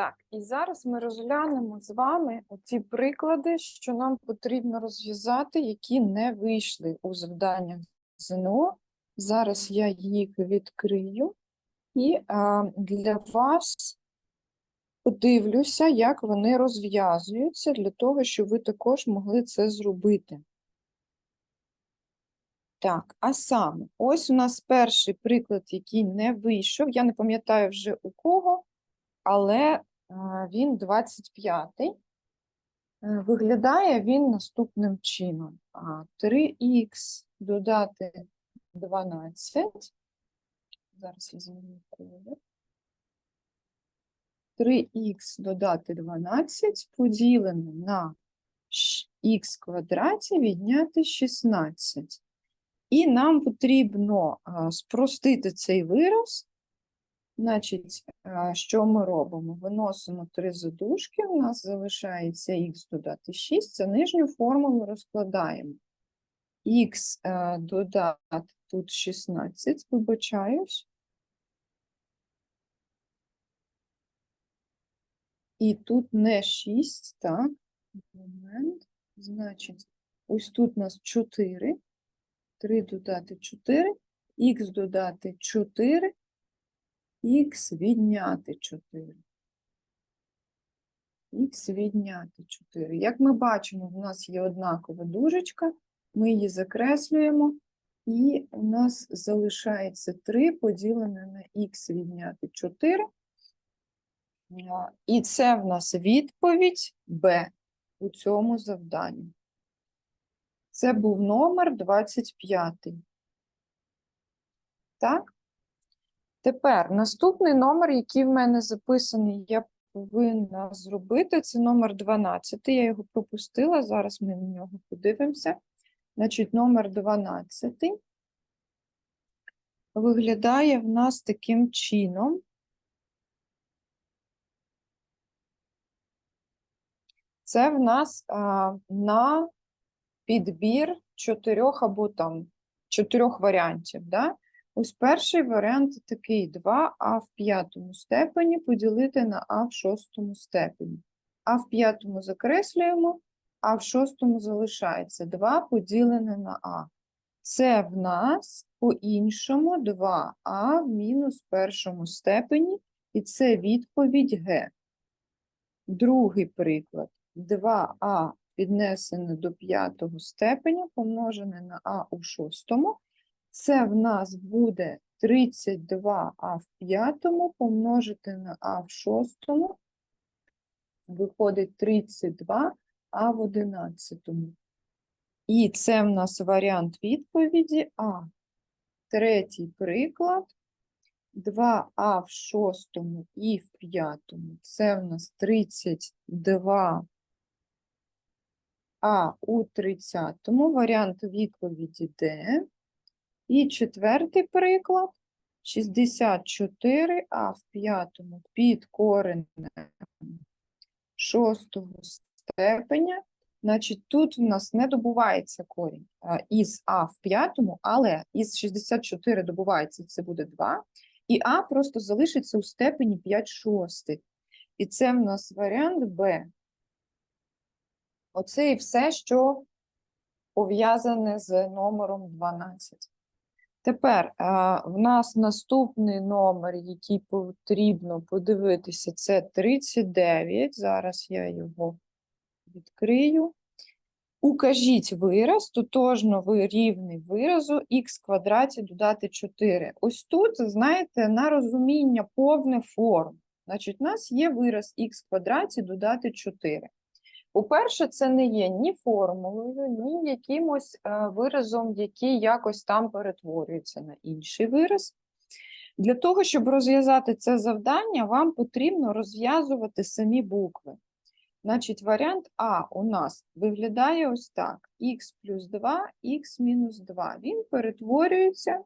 Так, і зараз ми розглянемо з вами ті приклади, що нам потрібно розв'язати, які не вийшли у завданнях ЗНО. Зараз я їх відкрию і а, для вас подивлюся, як вони розв'язуються, для того, щоб ви також могли це зробити. Так, а саме, ось у нас перший приклад, який не вийшов. Я не пам'ятаю вже у кого, але він 25-й. Е, Виглядає він наступним чином. 3х додати 12. Зараз я зміню колір. 3х додати 12 поділене на х квадраті відняти 16. І нам потрібно спростити цей вираз. Значить, що ми робимо? Виносимо три задушки, у нас залишається х додати 6, це нижню формулу розкладаємо. х додати тут 16, вибачаюсь. І тут не 6, так, момент. Значить, ось тут у нас 4. 3 додати 4, х додати 4, х відняти 4. Х відняти 4. Як ми бачимо, в нас є однакова дужечка, ми її закреслюємо, і у нас залишається 3 поділене на х відняти 4. І це в нас відповідь Б у цьому завданні. Це був номер 25. Так? Тепер наступний номер, який в мене записаний, я повинна зробити, це номер 12. Я його пропустила, зараз ми на нього подивимося. Значить, номер 12 виглядає в нас таким чином. Це в нас а, на підбір чотирьох або там чотирьох варіантів. Да? Ось перший варіант такий 2а в п'ятому степені поділити на а в шостому степені. А в п'ятому закреслюємо, а в шостому залишається 2 поділене на а. Це в нас по-іншому 2а в мінус першому степені, і це відповідь Г. Другий приклад. 2а піднесене до п'ятого степеня, помножене на а у шостому. Це в нас буде 32а в п'ятому помножити на а в шостому. Виходить 32а в одинадцятому. І це в нас варіант відповіді А. Третій приклад. 2а в шостому і в п'ятому. Це в нас 32 а у 30-му варіант відповіді Д. І четвертий приклад 64, а в п'ятому під коренем шостого степеня. Значить, тут в нас не добувається корінь із А в п'ятому, але із 64 добувається, це буде 2. І А просто залишиться у степені 5 шостих. І це в нас варіант Б. Оце і все, що пов'язане з номером 12. Тепер а, в нас наступний номер, який потрібно подивитися, це 39. Зараз я його відкрию. Укажіть вираз, тотожно ви рівний виразу х квадраті додати 4. Ось тут, знаєте, на розуміння повне форм. Значить, у нас є вираз х квадраті додати 4. По-перше, це не є ні формулою, ні якимось е, виразом, який якось там перетворюється на інший вираз. Для того, щоб розв'язати це завдання, вам потрібно розв'язувати самі букви. Значить, варіант А у нас виглядає ось так: х плюс 2, х мінус 2. Він перетворюється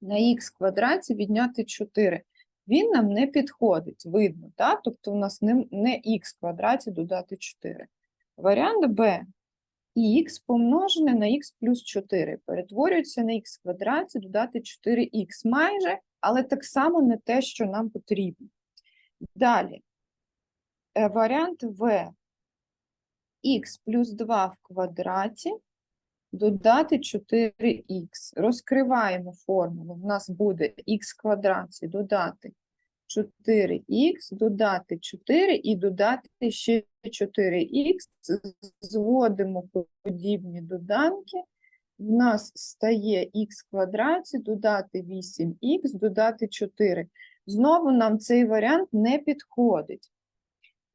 на х квадраті відняти 4 він нам не підходить, видно, так? тобто у нас не, не х квадраті додати 4. Варіант Б. х помножене на х плюс 4 перетворюється на х квадраті додати 4х майже, але так само не те, що нам потрібно. Далі, е, варіант В. Х плюс 2 в квадраті додати 4х. Розкриваємо формулу. В нас буде х квадраті додати 4х, додати 4 і додати ще 4х. Зводимо подібні доданки. В нас стає х квадраті, додати 8х, додати 4. Знову нам цей варіант не підходить.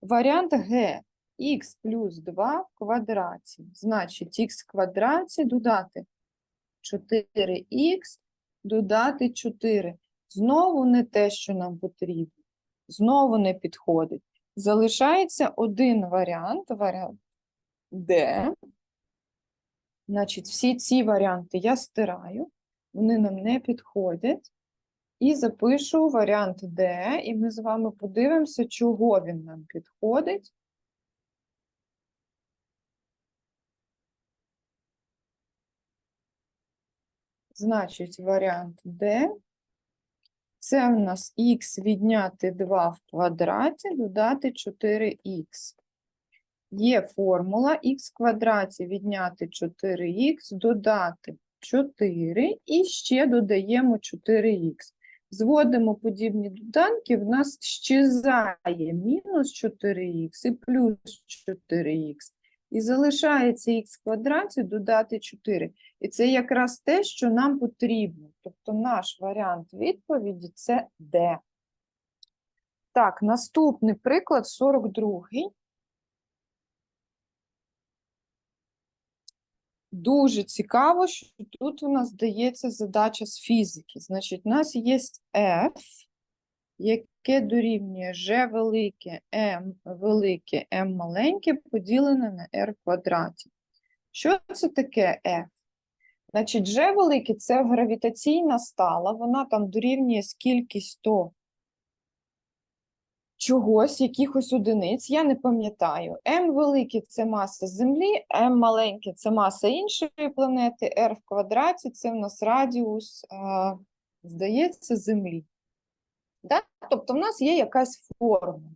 Варіант Г. х плюс 2 в квадраті. Значить, х квадраті додати 4х, додати 4. Знову не те, що нам потрібно. Знову не підходить. Залишається один варіант, варіант Д. Значить, всі ці варіанти я стираю, вони нам не підходять. І запишу варіант Д, і ми з вами подивимося, чого він нам підходить. Значить, варіант Д. Це в нас х відняти 2 в квадраті, додати 4х. Є формула х в квадраті відняти 4х, додати 4 і ще додаємо 4х. Зводимо подібні доданки, в нас щезає мінус 4х і плюс 4х. І залишається х в квадраті додати 4. І це якраз те, що нам потрібно. Тобто наш варіант відповіді це D. Так, наступний приклад 42-й. Дуже цікаво, що тут у нас дається задача з фізики. Значить, у нас є F, яке дорівнює G велике, M велике, M маленьке поділене на R квадраті. Що це таке F? Значить, G велике – це гравітаційна стала, вона там дорівнює скількись то чогось, якихось одиниць, я не пам'ятаю. М велике – це маса Землі, М маленьке – це маса іншої планети, R в квадраті – це в нас радіус, а, здається, Землі. Да? Тобто в нас є якась форма.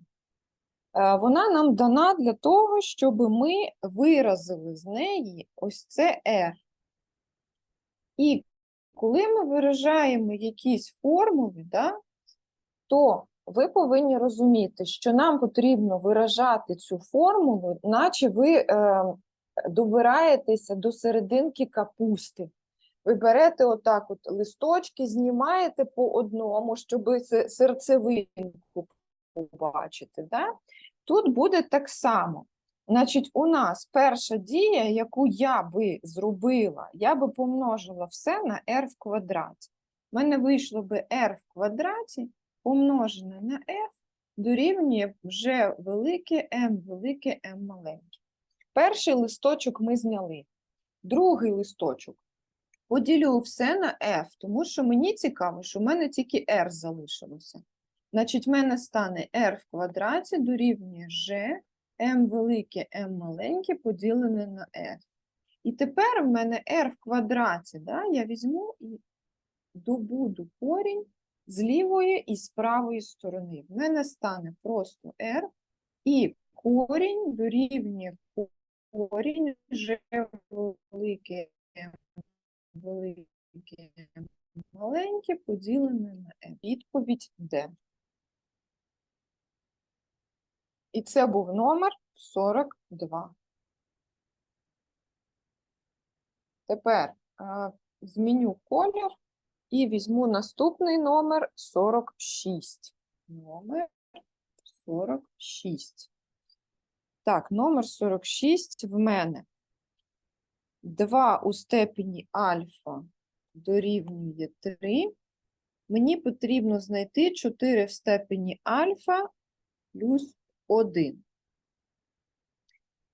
Е, Вона нам дана для того, щоб ми виразили з неї ось це R. І коли ми виражаємо якісь формули, да, то ви повинні розуміти, що нам потрібно виражати цю формулу, наче ви е, добираєтеся до серединки капусти. Ви берете отак от листочки, знімаєте по одному, щоб серцевинку побачити. Да? Тут буде так само. Значить, у нас перша дія, яку я би зробила, я би помножила все на r в квадраті. У мене вийшло би r в квадраті помножене на f дорівнює вже велике m велике m маленьке. Перший листочок ми зняли. Другий листочок поділю все на f, тому що мені цікаво, що в мене тільки r залишилося. Значить, в мене стане r в квадраті дорівнює g, m велике, m маленьке поділене на f. І тепер в мене r в квадраті, да, я візьму і добуду корінь з лівої і з правої сторони. В мене стане просто r, і корінь дорівнює корінь g велике, велике, маленьке поділене на m. Відповідь D. І це був номер 42. Тепер е, зміню колір і візьму наступний номер 46. Номер 46. Так, номер 46 в мене 2 у степені альфа дорівнює 3. Мені потрібно знайти 4 в степені альфа плюс 1.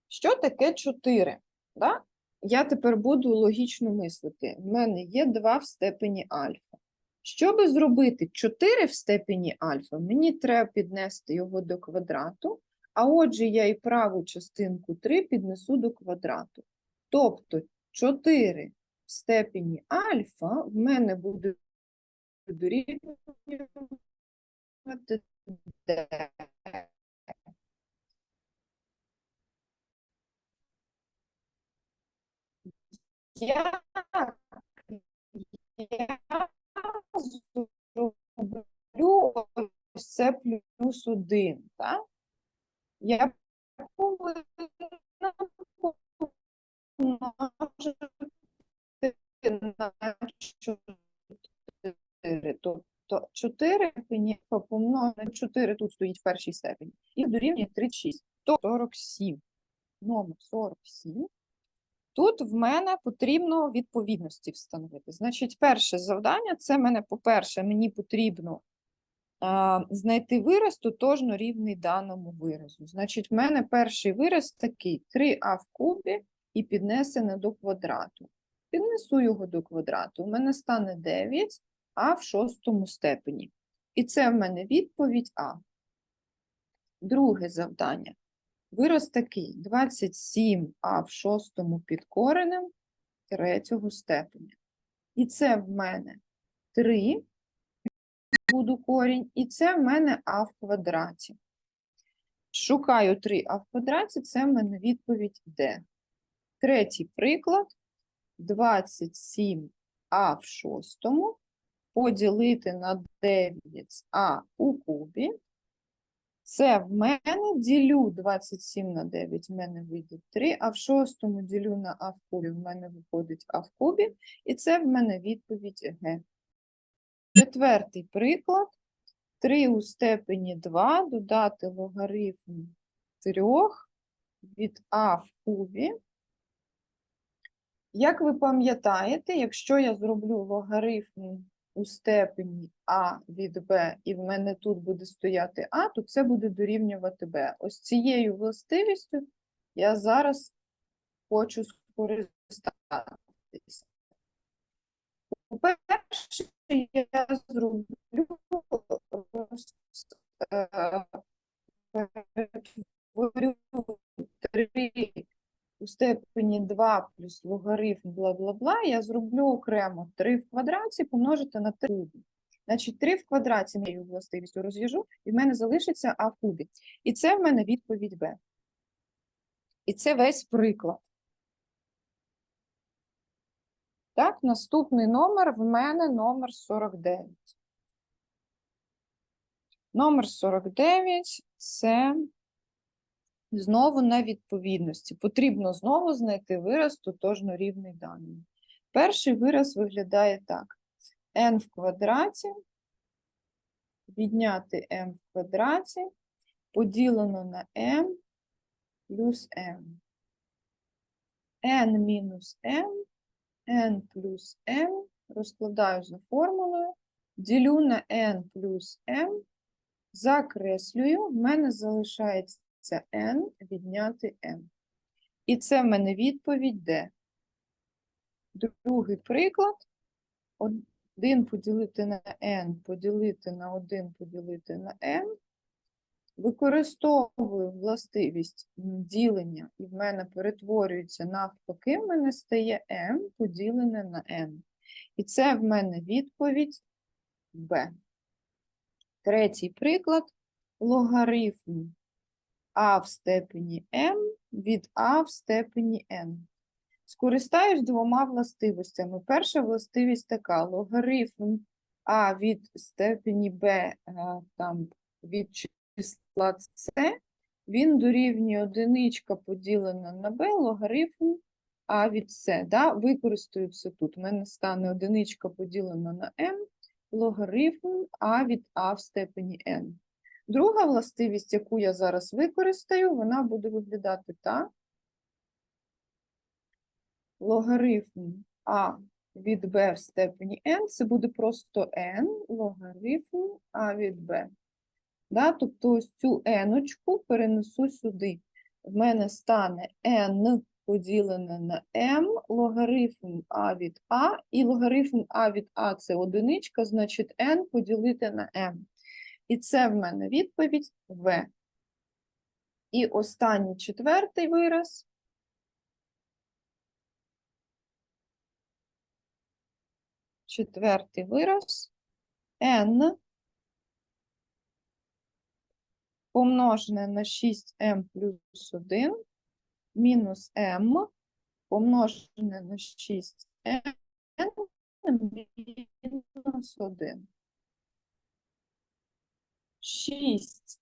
Що таке 4? Да? Я тепер буду логічно мислити. В мене є 2 в степені альфа. Щоб зробити 4 в степені альфа, мені треба піднести його до квадрату, а отже, я і праву частинку 3 піднесу до квадрату. Тобто 4 в степені альфа в мене буде дорівнювати 9. я, я зроблю все плюс один, так? Я повинна помножити на 4. Тобто 4 пенєфа помножити на 4, тут стоїть в першій степені, і дорівнює 36, то 47. Номер 47 Тут в мене потрібно відповідності встановити. Значить, перше завдання це мене, по-перше, мені потрібно знайти вираз тотожно рівний даному виразу. Значить, в мене перший вираз такий: 3а в кубі і піднесене до квадрату. Піднесу його до квадрату. У мене стане 9, а в шостому степені. І це в мене відповідь А. Друге завдання. Вираз такий: 27а в шостому під коренем третього степеня. І це в мене 3 буду корінь, і це в мене а в квадраті. Шукаю 3а в квадраті, це в мене відповідь Д. Третій приклад. 27а в шостому поділити на 9а у кубі. Це в мене ділю 27 на 9, в мене вийде 3, а в шостому ділю на а в кубі, в мене виходить а в кубі, і це в мене відповідь Г. Четвертий приклад. 3 у степені 2 додати логарифм 3 від а в кубі. Як ви пам'ятаєте, якщо я зроблю логарифм у степені А від Б, і в мене тут буде стояти А, то це буде дорівнювати Б. Ось цією властивістю я зараз хочу скористатися. По-перше, я зроблю е, перетворю 3 у степені 2 плюс логарифм бла-бла-бла, я зроблю окремо 3 в квадраті помножити на 3 кубі. Значить, 3 в квадраті моєю властивістю розв'яжу, і в мене залишиться А в кубі. І це в мене відповідь Б. І це весь приклад. Так, наступний номер в мене номер 49. Номер 49 – це Знову на відповідності. Потрібно знову знайти вираз тотожно рівний даним. Перший вираз виглядає так: n в квадраті, відняти m в квадраті, поділено на m плюс m. n мінус m, n плюс m, розкладаю за формулою, ділю на n плюс m, закреслюю, в мене залишається це n відняти m. І це в мене відповідь D. Другий приклад. 1 поділити на n, поділити на 1 поділити на m. Використовую властивість ділення, і в мене перетворюється навпаки, в мене стає m поділене на n. І це в мене відповідь B. Третій приклад. Логарифм а в степені m від а в степені n. Скористаюсь двома властивостями. Перша властивість така: логарифм а від степені b е, там, від числа c, він дорівнює одиничка поділена на b, логарифм а від c. Да? Це тут. У мене стане одиничка поділена на m, логарифм а від а в степені n. Друга властивість, яку я зараз використаю, вона буде виглядати так. Логарифм А від b в степені n, це буде просто n логарифм А від b. Да? Тобто ось цю n перенесу сюди. В мене стане n поділене на m, логарифм А від А, і логарифм А від А це одиничка, значить n поділити на m. І це в мене відповідь В. І останній четвертий вираз. Четвертий вираз n помножене на 6m плюс 1 мінус m помножене на 6n мінус 1. 6nm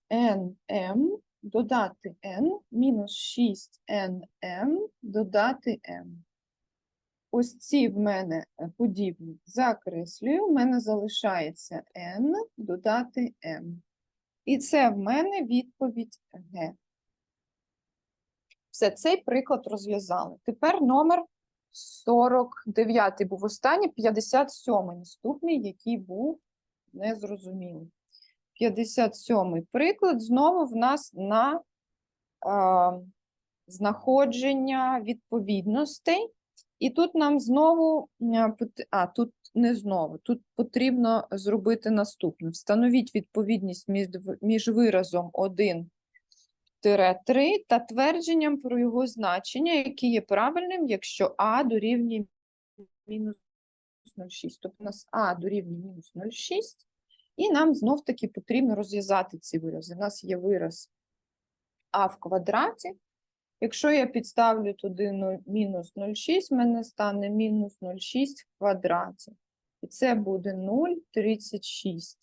додати n мінус 6nm додати m. Ось ці в мене е, подібні закреслюю, в мене залишається n додати m. І це в мене відповідь Г. Все, цей приклад розв'язали. Тепер номер 49 був останній, 57 наступний, який був незрозумілий. 57 приклад знову в нас на а, знаходження відповідностей. І тут нам знову, а, тут не знову, тут потрібно зробити наступне. Встановіть відповідність між, між виразом 1 3 та твердженням про його значення, яке є правильним, якщо а дорівнює мінус 0,6. Тобто у нас а дорівнює мінус 0,6, і нам знов-таки потрібно розв'язати ці вирази. У нас є вираз а в квадраті. Якщо я підставлю туди мінус 0,6, в мене стане мінус 0,6 в квадраті. І це буде 0,36.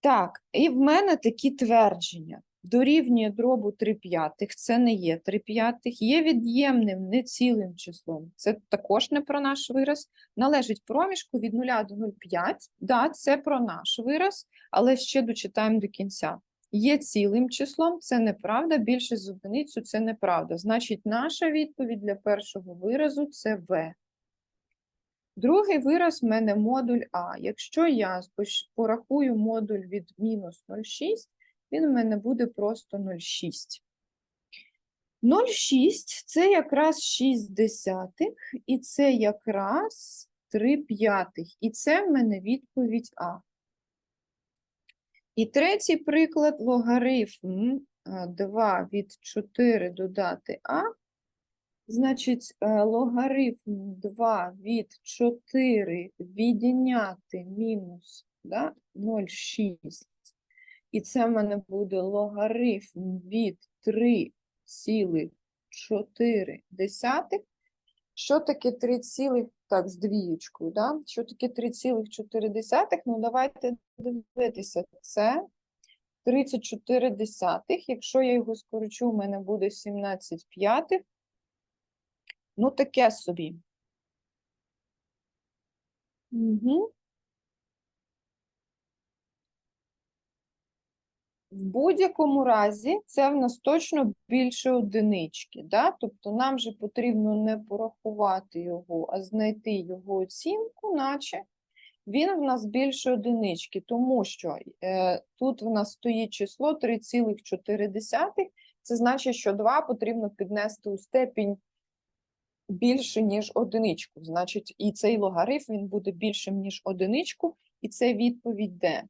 Так, і в мене такі твердження. Дорівнює дробу 3 п'ятих, це не є 3 п'ятих, є від'ємним нецілим числом. Це також не про наш вираз. Належить проміжку від 0 до 0,5. Да, це про наш вираз, але ще дочитаємо до кінця. Є цілим числом, це неправда, більше з одиницю це неправда. Значить, наша відповідь для першого виразу це В. Другий вираз в мене модуль А. Якщо я порахую модуль від мінус 0,6, він в мене буде просто 0,6. 0,6 це якраз 6 десятих, і це якраз 3 п'ятих. І це в мене відповідь А. І третій приклад логарифм 2 від 4 додати А. Значить, е, логарифм 2 від 4 відняти мінус да, 0,6. І це в мене буде логарифм від 3,4. Що таке 3, так, з двієчкою, да? Що таке 3,4? Ну, давайте дивитися. Це 34 десятих. Якщо я його скорочу, у мене буде 17 п'ятих. Ну, таке собі. Угу. В будь-якому разі це в нас точно більше одинички, да? Тобто нам же потрібно не порахувати його, а знайти його оцінку, наче він в нас більше одинички, тому що е, тут в нас стоїть число 3,4, це значить, що 2 потрібно піднести у степінь більше, ніж одиничку. Значить, і цей логарифм він буде більшим, ніж одиничку, і це відповідь Д.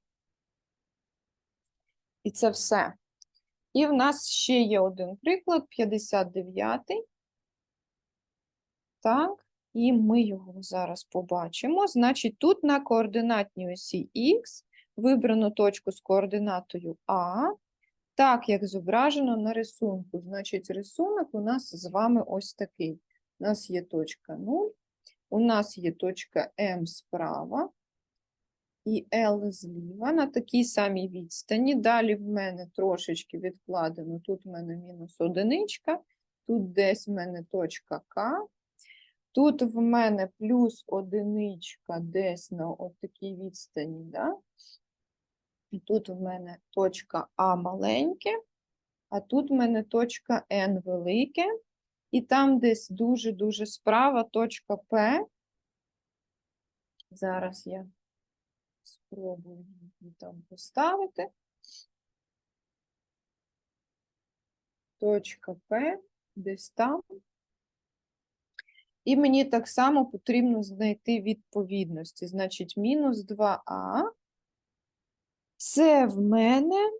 І це все. І в нас ще є один приклад, 59-й. Так, і ми його зараз побачимо. Значить, тут на координатній осі Х вибрано точку з координатою А, так, як зображено на рисунку. Значить, рисунок у нас з вами ось такий. У нас є точка 0, у нас є точка М справа і L зліва на такій самій відстані. Далі в мене трошечки відкладено. Тут в мене мінус одиничка, тут десь в мене точка К. Тут в мене плюс одиничка десь на такій відстані. Да? І тут в мене точка А маленьке, а тут в мене точка N велике. І там десь дуже-дуже справа точка П. Зараз я спробую її там поставити. Точка П, десь там. І мені так само потрібно знайти відповідності. Значить, мінус 2а. Це в мене.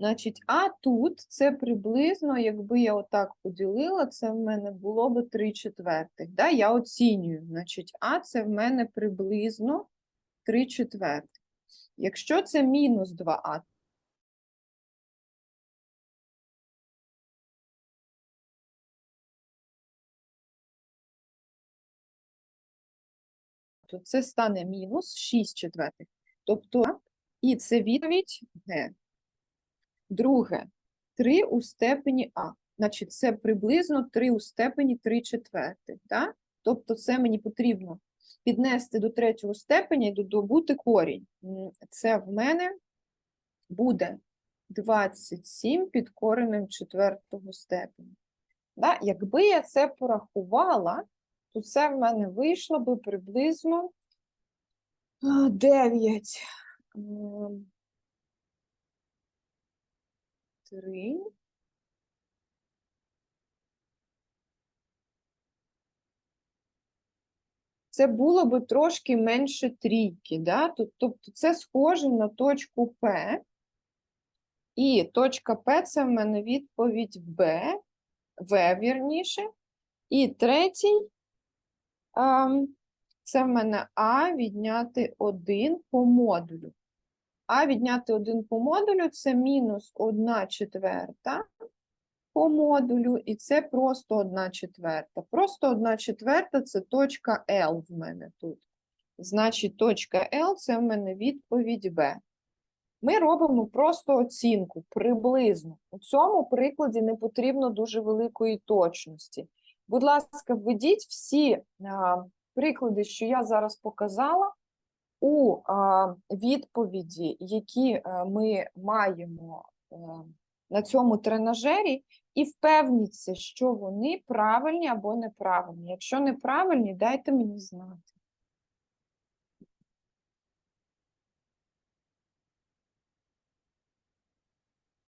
Значить, а тут це приблизно, якби я отак поділила, це в мене було би 3 четвертих. Да? Я оцінюю. Значить, а це в мене приблизно 3 четвертих. Якщо це мінус 2а, то це стане мінус 6 четвертих. Тобто, і це відповідь Г. Друге, 3 у степені А. Значить, це приблизно 3 у степені 3 четвертих. Да? Тобто, це мені потрібно піднести до третього степеня і добути корінь. Це в мене буде 27 під коренем четвертого степеня. Да? Якби я це порахувала, то це в мене вийшло би приблизно 9. 3. Це було би трошки менше трійки, да? Тобто це схоже на точку П. І точка П це в мене відповідь Б, В, вірніше. І третій це в мене А відняти 1 по модулю. А відняти 1 по модулю це мінус 1 четверта по модулю, і це просто 1 четверта. Просто 1 четверта це точка L в мене тут. Значить, точка L це в мене відповідь Б. Ми робимо просто оцінку приблизно. У цьому прикладі не потрібно дуже великої точності. Будь ласка, введіть всі а, приклади, що я зараз показала, у відповіді, які е, ми маємо е, на цьому тренажері, і впевніться, що вони правильні або неправильні. Якщо неправильні, дайте мені знати.